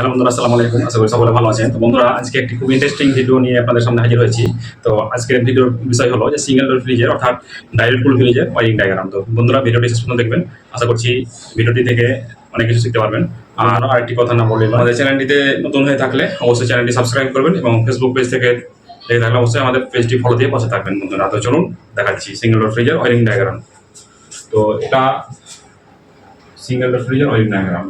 Hello বন্ধুরা, আসসালামু আলাইকুম। আশা করি সকলে ভালো আছেন। তো বন্ধুরা, আজকে একটি খুব ইন্টারেস্টিং ভিডিও নিয়ে আপনাদের সামনে হাজির হয়েছি। তো আজকের ভিডিওর বিষয় হলো যে সিঙ্গেল ডোর ফ্রিজের অর্থাৎ ডাইরেক্ট কুল ফ্রিজের ওয়ারিং ডায়াগ্রাম তো বন্ধুরা ভিডিওটি শেষ পর্যন্ত দেখবেন। আশা করছি ভিডিওটি থেকে অনেক কিছু শিখতে পারবেন। আর আরেকটি কথা না বললে আমাদের চ্যানেলটিতে নতুন হয়ে থাকলে অবশ্যই চ্যানেলটি সাবস্ক্রাইব করবেন এবং ফেসবুক পেজ থেকে দেখে থাকলে অবশ্যই আমাদের পেজটি ফলো দিয়ে পাশে থাকবেন বন্ধুরা। তো চলুন, দেখাচ্ছি সিঙ্গেল ডোর ফ্রিজের ওয়ারিং ডায়াগ্রাম তো এটা সিঙ্গেল ডোর ফ্রিজের ওয়ারিং ডায়াগ্রাম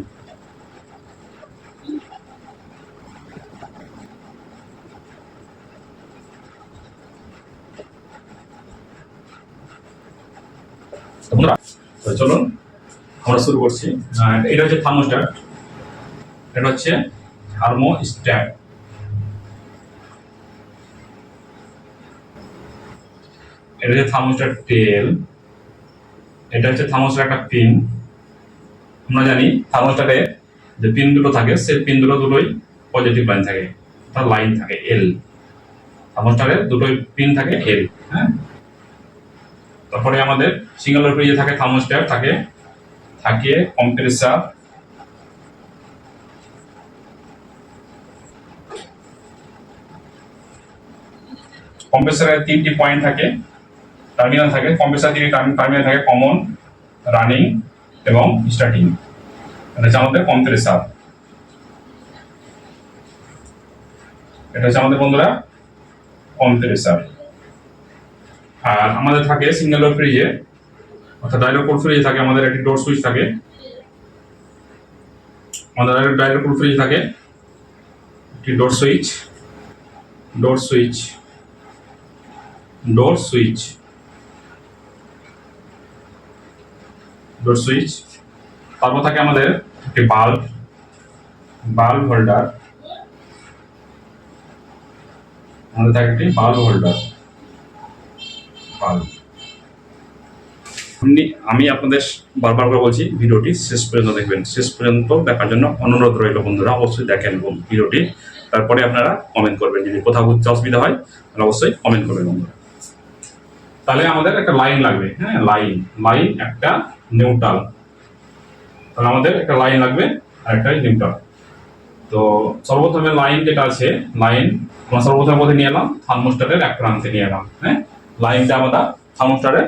তো বন্ধুরা তো চলুন, আমরা শুরু করছি। এটা হচ্ছে থার্মোস্ট্যাট। এটা হচ্ছে থার্মোস্ট্যাট। এটা হচ্ছে থার্মোস্ট্যাট টেল এটা হচ্ছে থার্মোস্ট্যাট একটা পিন। আমরা জানি থার্মোস্ট্যাটে যে পিন দুটো থাকে, সেই পিন দুটো দুটোই পজিটিভ লাইন থাকে তার লাইন থাকে এল থার্মোস্ট্যাটে দুটোই পিন থাকে এল হ্যাঁ? তারপরে আমাদের সিঙ্গেল ফ্রিজে থাকে থার্মোস্ট্যাট থাকে থাকে কম্প্রেসার কম্প্রেসারের তিনটি পয়েন্ট থাকে টার্মিনাল থাকে, কম্প্রেসার তিনটি টার্মিনাল থাকে কমন রানিং এবং স্টার্টিং এটা হচ্ছে আমাদের কম্প্রেসার এটা হচ্ছে আমাদের বন্ধুরা কম্প্রেসার। আর আমাদের থাকে সিঙ্গেল ডোর ফ্রিজে অর্থাৎ ডায়লগ কোড ফ্রিজে থাকে আমাদের একটি ডোর সুইচ থাকে। আমাদের ডায়লগ কোড ফ্রিজ থাকে একটি door switch door switch door switch door switch তারপর থাকে আমাদের একটি বাল্ব বাল্ব হোল্ডার আমাদের থাকে একটি বাল্ব হোল্ডার আমি আপনাদের বারবার করে বলছি, ভিডিওটি শেষ পর্যন্ত দেখবেন। শেষ পর্যন্ত দেখার জন্য অনুরোধ রইল বন্ধুরা, অবশ্যই দেখেন ভিডিওটি। তারপরে আপনারা কমেন্ট করবেন। যদি কোথাও বুঝতে অসুবিধা হয়, তাহলে অবশ্যই কমেন্ট করবেন বন্ধুরা। তাহলে আমাদের একটা লাইন লাগবে হ্যাঁ? লাইন। লাইন একটা নিউট্রাল তাহলে আমাদের একটা লাইন লাগবে আর একটা নিউট্রাল তো সর্বপ্রথমে লাইন যেটা আছে, লাইন, আমরা সর্বপ্রথমে নিয়ে এলাম? থার্মোস্টারের এক প্রান্তে নিয়ে এলাম হ্যাঁ? লাইনটা আমরা থার্মোস্টারের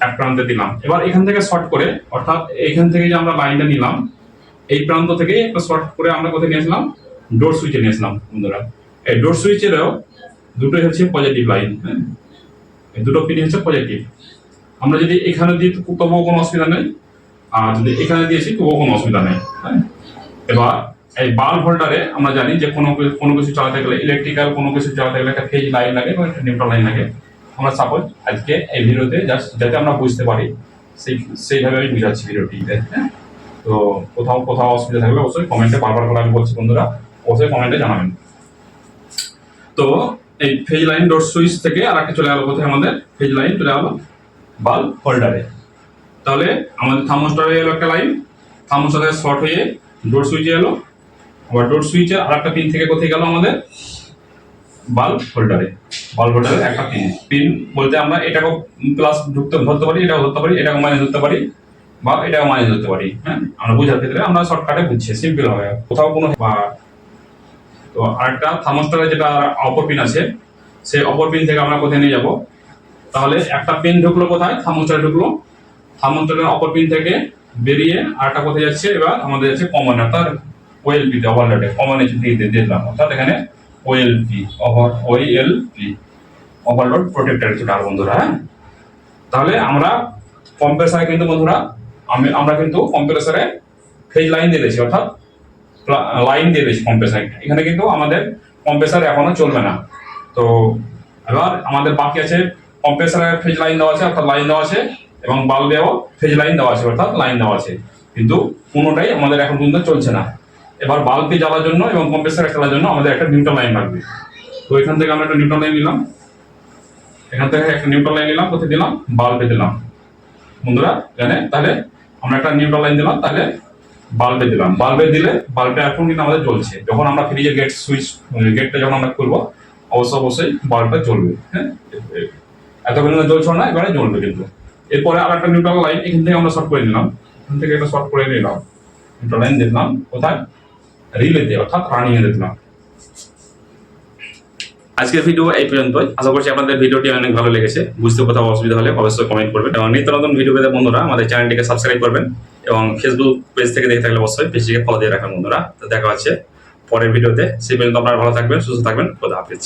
এক প্রান্তে দিলাম। এবার এখান থেকে শর্ট করে, অর্থাৎ এইখান থেকে যে আমরা লাইনটা নিলাম, এই প্রান্ত থেকে একটা শর্ট করে আমরা কোথায় নিয়েছিলাম? ডোর সুইচে নিয়েছিলাম, বন্ধুরা। এই ডোর সুইচেরও দুটোই হচ্ছে পজিটিভ লাইন হ্যাঁ? এই দুটো পিন হচ্ছে পজিটিভ আমরা যদি এখানে দিই, তবুও কোনো অসুবিধা নেই। আর যদি এখানে দিয়েছি, তবুও কোনো অসুবিধা নেই হ্যাঁ? এবার এই বাল্ব হোল্ডারে আমরা জানি যে কোনো কোনো কিছু চালাতে গেলে ইলেকট্রিক্যাল কোনো কিছু চালাতে গেলে একটা ফেজ লাইন লাগে বা একটা নিউট্রাল লাইন লাগে। আমরা সাপোজ আজকে এই ভিডিওতে জাস্ট যাতে আমরা বুঝতে পারি, সেই, সেইভাবে আমি বুঝাচ্ছি ভিডিওটিতে হ্যাঁ তো কোথাও কোথাও অসুবিধা থাকলে অবশ্যই কমেন্টে বারবার করে আমি বলছি বন্ধুরা, অবশ্যই কমেন্টে জানাবেন। তো এই ফেজ লাইন ডোর সুইচ থেকে আর একটা চলে গেল কোথায় আমাদের? ফেজ লাইন চলে গেল বাল্ব হোল্ডারে তাহলে আমাদের থার্মোস্টারে এলো একটা লাইন থার্মোস্টারে শর্ট হয়ে ডোর সুইচে এলো। আবার ডোর সুইচে আর একটা পিন থেকে কোথায় গেল আমাদের? বাল্ব হোল্ডারে বাল্ব হোল্ডারে একটা পিন পিন বলতে আমরা এটাকেও প্লাস ঢুকতে ধরতে পারি এটাও ধরতে পারি, এটাকে মাইনাস ধরতে পারি বা এটাকে মাইনাস ধরতে পারি হ্যাঁ? আমরা বোঝার ক্ষেত্রে আমরা শর্টকাটে বুঝছি সিম্পল হবে। কোথাও কোনো বা তো আরেকটা থার্মোস্টারে যেটা অপর পিন আছে, সেই অপর পিন থেকে আমরা কোথায় নিয়ে যাব? তাহলে একটা পিন ঢুকলো কোথায়? থার্মোস্টারে ঢুকলো। থার্মোস্টারের অপর পিন থেকে বেরিয়ে আরেকটা কোথায় যাচ্ছে? এবার আমাদের যাচ্ছে কমন অর্থাৎ ওয়েল তে ওভারলোডে কমন দিয়ে দিয়ে দিলাম। অর্থাৎ এখানে OLP over OLP overload protector যেটা আর বন্ধুরা হ্যাঁ? তাহলে আমরা কম্প্রেসারে কিন্তু বন্ধুরা, আমি, আমরা কিন্তু কম্প্রেসারে ফেজ লাইন দিয়ে দিয়েছি, অর্থাৎ লাইন দিয়ে দিয়েছি কম্প্রেসার এখানে কিন্তু আমাদের কম্প্রেসার এখনও চলবে না। তো এবার আমাদের বাকি আছে কম্প্রেসারের ফেজ লাইন দেওয়া আছে, অর্থাৎ লাইন দেওয়া আছে, এবং বাল্বেও ফেজ লাইন দেওয়া আছে, অর্থাৎ লাইন দেওয়া আছে। কিন্তু কোনোটাই আমাদের এখন পর্যন্ত চলছে না। এবার বাল্বকে জ্বালার জন্য এবং কম্প্রেসার খেলার জন্য আমাদের একটা নিউট্রাল লাইন লাগবে। তো এখান থেকে আমরা একটা নিউট্রাল লাইন নিলাম। এখান থেকে একটা নিউট্রাল লাইন নিলাম কোথায় দিলাম বাল্বে দিলাম। বন্ধুরা জানে তাহলে আমরা একটা নিউট্রাল লাইন দিলাম, তাহলে বাল্বে দিলাম। বাল্বে দিলে বাল্বটা এখন কিন্তু আমাদের জ্বলছে। যখন আমরা ফ্রিজের গেট সুইচ গেটটা যখন আমরা খুলবো, অবশ্য অবশ্যই বাল্বটা জ্বলবে হ্যাঁ? এতক্ষণ জ্বলছিল না, এবারে জ্বলবে কিন্তু। এরপরে আর একটা নিউট্রাল লাইন এখান থেকে আমরা শর্ট করে নিলাম এখান থেকে একটা শর্ট করে নিলাম। নিউট্রাল লাইন দিলাম কোথায়? রিলেতে অর্থাৎ রানিং এর জন্য আজকের ভিডিও এই পর্যন্ত আশা করছি আপনাদের ভিডিওটি অনেক ভালো লেগেছে। বুঝতে কোথাও অসুবিধা হলে অবশ্যই কমেন্ট করবেন। এবং নিত্য নতুন ভিডিও পেতে বন্ধুরা আমাদের চ্যানেলটিকে সাবস্ক্রাইব করবেন। এবং ফেসবুক পেজ থেকে দেখে থাকলে অবশ্যই পেজটিকে ফলো দিয়ে রাখবেন বন্ধুরা। তো দেখা হচ্ছে পরের ভিডিওতে সেই পর্যন্ত আপনারা ভালো থাকবেন, সুস্থ থাকবেন। খোদা হাফিজ।